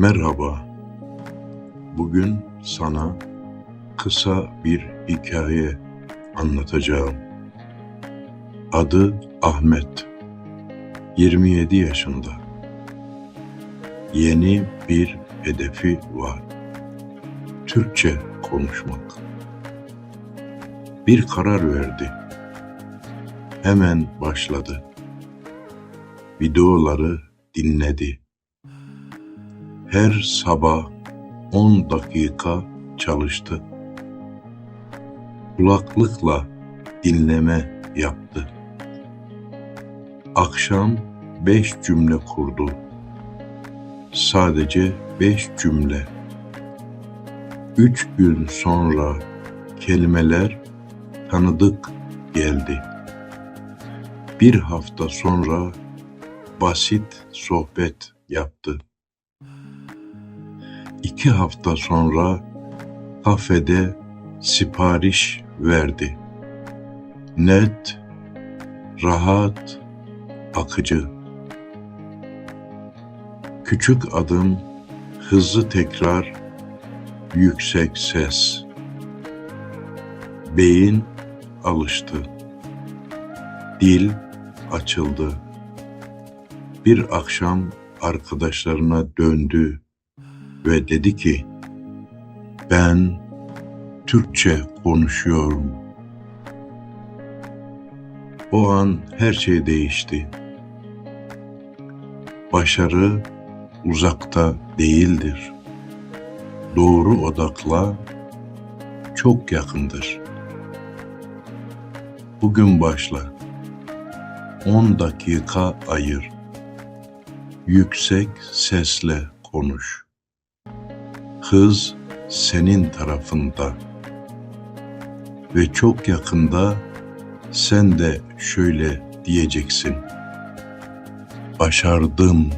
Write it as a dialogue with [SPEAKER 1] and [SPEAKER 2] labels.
[SPEAKER 1] Merhaba. Bugün sana kısa bir hikaye anlatacağım. Adı Ahmet. 27 yaşında. Yeni bir hedefi var. Türkçe konuşmak. Bir karar verdi. Hemen başladı. Videoları dinledi. Her sabah 10 dakika çalıştı. Kulaklıkla dinleme yaptı. Akşam 5 cümle kurdu. Sadece 5 cümle. Üç gün sonra kelimeler tanıdık geldi. Bir hafta sonra basit sohbet yaptı. İki hafta sonra kafede sipariş verdi. Net, rahat, akıcı. Küçük adım, hızlı tekrar, yüksek ses. Beyin alıştı. Dil açıldı. Bir akşam arkadaşlarına döndü ve dedi ki, ben Türkçe konuşuyorum. O an her şey değişti. Başarı uzakta değildir. Doğru odakla çok yakındır. Bugün başla. 10 dakika ayır. Yüksek sesle konuş. Hız senin tarafında. Ve çok yakında sen de şöyle diyeceksin. Başardım.